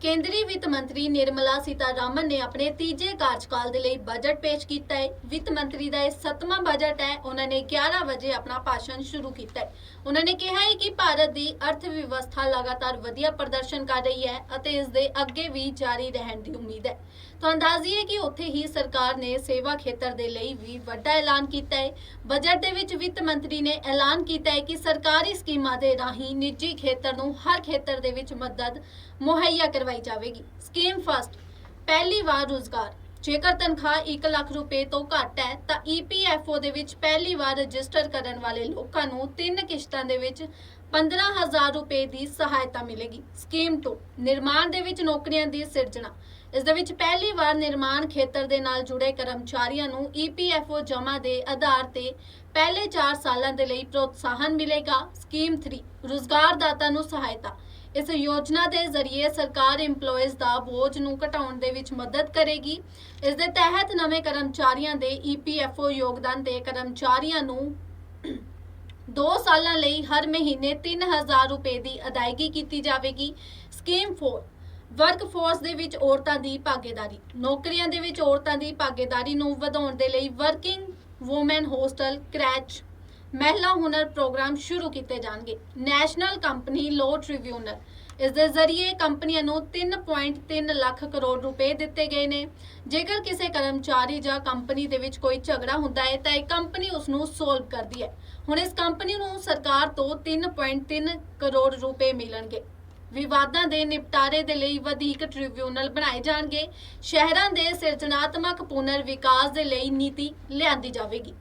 ਕੇਂਦਰੀ ਵਿੱਤ ਮੰਤਰੀ ਨਿਰਮਲਾ ਸੀਤਾਰਾਮਨ ਨੇ ਆਪਣੇ ਤੀਜੇ ਕਾਰਜਕਾਲ ਦੇ ਲਈ ਬਜਟ ਪੇਸ਼ ਕੀਤਾ ਹੈ। ਵਿੱਤ ਮੰਤਰੀ ਦਾ ਇਹ ਸੱਤਵਾਂ ਬਜਟ ਹੈ। ਉਹਨਾਂ ਨੇ 11 ਵਜੇ ਆਪਣਾ ਭਾਸ਼ਣ ਸ਼ੁਰੂ ਕੀਤਾ ਹੈ। ਉਹਨਾਂ ਨੇ ਕਿਹਾ ਹੈ ਕਿ ਭਾਰਤ ਦੀ ਅਰਥ ਵਿਵਸਥਾ ਲਗਾਤਾਰ ਵਧੀਆ ਪ੍ਰਦਰਸ਼ਨ ਕਰ ਰਹੀ ਹੈ ਅਤੇ ਇਸ ਦੇ ਅੱਗੇ ਵੀ ਜਾਰੀ ਰਹਿਣ ਦੀ ਉਮੀਦ ਹੈ। ਤਾਂ ਅੰਦਾਜ਼ੀ ਹੈ ਕਿ ਉੱਥੇ ਹੀ ਸਰਕਾਰ ਨੇ ਸੇਵਾ ਖੇਤਰ ਦੇ ਲਈ ਵੀ ਵੱਡਾ ਐਲਾਨ ਕੀਤਾ ਹੈ। ਬਜਟ ਦੇ ਵਿੱਚ ਵਿੱਤ ਮੰਤਰੀ ਨੇ ਐਲਾਨ ਕੀਤਾ ਹੈ ਕਿ ਸਰਕਾਰੀ ਸਕੀਮਾਂ ਦੇ ਰਾਹੀਂ ਨਿੱਜੀ ਖੇਤਰ ਨੂੰ ਹਰ ਖੇਤਰ ਦੇ ਵਿੱਚ ਮਦਦ ਮੁਹੱਈਆ ਕਰਵਾਈ ਜਾਵੇਗੀ। Scheme first. ਪਹਿਲੀ ਵਾਰ ਰੁਜ਼ਗਾਰ। ਜੇਕਰ ਤਨਖਾਹ 1 ਲੱਖ ਰੁਪਏ ਤੋਂ ਘੱਟ ਹੈ, ਤਾਂ E EPFO ਦੇ ਵਿੱਚ ਪਹਿਲੀ ਵਾਰ ਰਜਿਸਟਰ ਕਰਨ ਵਾਲੇ ਲੋਕਾਂ ਨੂੰ ਤਿੰਨ ਕਿਸ਼ਤਾਂ ਦੇ ਵਿੱਚ 15000 ਰੁਪਏ ਦੀ ਸਹਾਇਤਾ ਮਿਲੇਗੀ। ਸਕੀਮ 2 ਨਿਰਮਾਣ ਦੇ ਵਿੱਚ ਨੌਕਰੀਆਂ ਦੀ ਸਿਰਜਣਾ। ਇਸ ਦੇ ਵਿੱਚ ਪਹਿਲੀ ਵਾਰ ਨਿਰਮਾਣ ਖੇਤਰ ਦੇ ਨਾਲ ਜੁੜੇ ਕਰਮਚਾਰੀਆਂ ਨੂੰ E EPFO ਜਮ੍ਹਾਂ ਦੇ ਆਧਾਰ ਤੇ ਪਹਿਲੇ 4 ਸਾਲਾਂ ਦੇ ਲਈ ਪ੍ਰੋਤਸਾਹਨ ਮਿਲੇਗਾ। ਸਕੀਮ 3 ਰੁਜ਼ਗਾਰਦਾਤਾ ਨੂੰ ਸਹਾਇਤਾ। ਇਸ ਯੋਜਨਾ ਦੇ ਜ਼ਰੀਏ ਸਰਕਾਰ EMPLOYEES ਦਾ ਬੋਝ ਨੂੰ ਘਟਾਉਣ ਦੇ ਵਿੱਚ ਮਦਦ ਕਰੇਗੀ। ਇਸ ਦੇ ਤਹਿਤ ਨਵੇਂ ਕਰਮਚਾਰੀਆਂ ਦੇ E EPFO ਯੋਗਦਾਨ ਦੇ ਕਰਮਚਾਰੀਆਂ ਨੂੰ 2 ਸਾਲਾਂ ਲਈ ਹਰ ਮਹੀਨੇ 3000 ਰੁਪਏ ਦੀ ਅਦਾਇਗੀ ਕੀਤੀ ਜਾਵੇਗੀ। ਸਕੀਮ 4 ਵਰਕਫੋਰਸ ਦੇ ਵਿੱਚ ਔਰਤਾਂ ਦੀ ਭਾਗੀਦਾਰੀ, ਨੌਕਰੀਆਂ ਦੇ ਵਿੱਚ ਔਰਤਾਂ ਦੀ ਭਾਗੀਦਾਰੀ ਨੂੰ ਵਧਾਉਣ ਦੇ ਲਈ ਵਰਕਿੰਗ ਔਮਨ ਹੋਸਟਲ ਕ੍ਰੈਚ ਮਹਿਲਾ ਹੁਨਰ ਪ੍ਰੋਗਰਾਮ ਸ਼ੁਰੂ ਕੀਤੇ ਜਾਣਗੇ। National Company Law Tribunal. ਇਸ ਦੇ ਜ਼ਰੀਏ ਕੰਪਨੀਆਂ ਨੂੰ 3.3 ਲੱਖ ਕਰੋੜ ਰੁਪਏ ਦਿੱਤੇ ਗਏ ਨੇ। ਜੇਕਰ ਕਿਸੇ ਕਰਮਚਾਰੀ ਜਾਂ ਕੰਪਨੀ ਦੇ ਵਿੱਚ ਕੋਈ ਝਗੜਾ ਹੁੰਦਾ ਹੈ, ਤਾਂ ਇਹ ਕੰਪਨੀ ਉਸ ਨੂੰ ਸੋਲਵ ਕਰਦੀ ਹੈ। ਹੁਣ ਇਸ ਕੰਪਨੀ ਨੂੰ ਸਰਕਾਰ ਤੋਂ 3.3 ਕਰੋੜ ਰੁਪਏ ਮਿਲਣਗੇ। ਵਿਵਾਦਾਂ ਦੇ ਨਿਪਟਾਰੇ ਦੇ ਲਈ ਵਧੀਕ ਟ੍ਰਿਬਿਊਨਲ ਬਣਾਏ ਜਾਣਗੇ। ਸ਼ਹਿਰਾਂ ਦੇ ਸਿਰਜਣਾਤਮਕ ਪੁਨਰ ਵਿਕਾਸ ਦੇ ਲਈ ਨੀਤੀ ਲਿਆਂਦੀ ਜਾਵੇਗੀ।